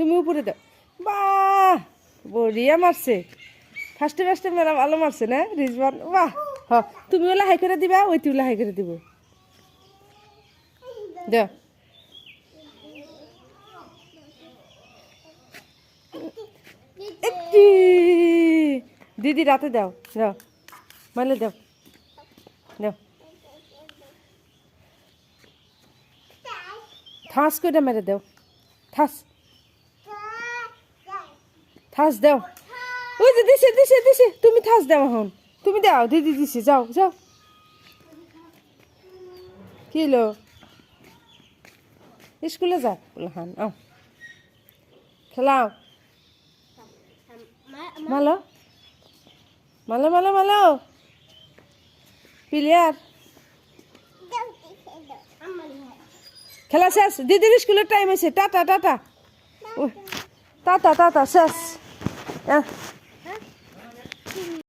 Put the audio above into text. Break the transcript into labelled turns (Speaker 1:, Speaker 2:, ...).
Speaker 1: তুমি উপরে দাও। বাহ, বড়িয়া মারছে। ফার্স্টে ফার্স্টে মেরা ভালো মারছে না রিজবান বাহ, হ তুমিও লাহাই করে দিবা ওই তুই লাহাই করে দিব। দাও দিদি, রাতে দাও দাও মালে দাও। দাও থাস করে মেরে দাও, থাস। থাস দাও। ওই যে দিছে দিছে দিছে। তুমি থাস দাও এখন। তুমি দাও দিদি দিছে যাও যাও। কি লো স্কুলে যা। হান আও। খেলাও। মালো। মালো মালো মালো। প্লেয়ার। খেলা শেষ। দিদির স্কুলের টাইম আছে টাটা টাটা। ও, টাটা টাটা শেষ। Yeah.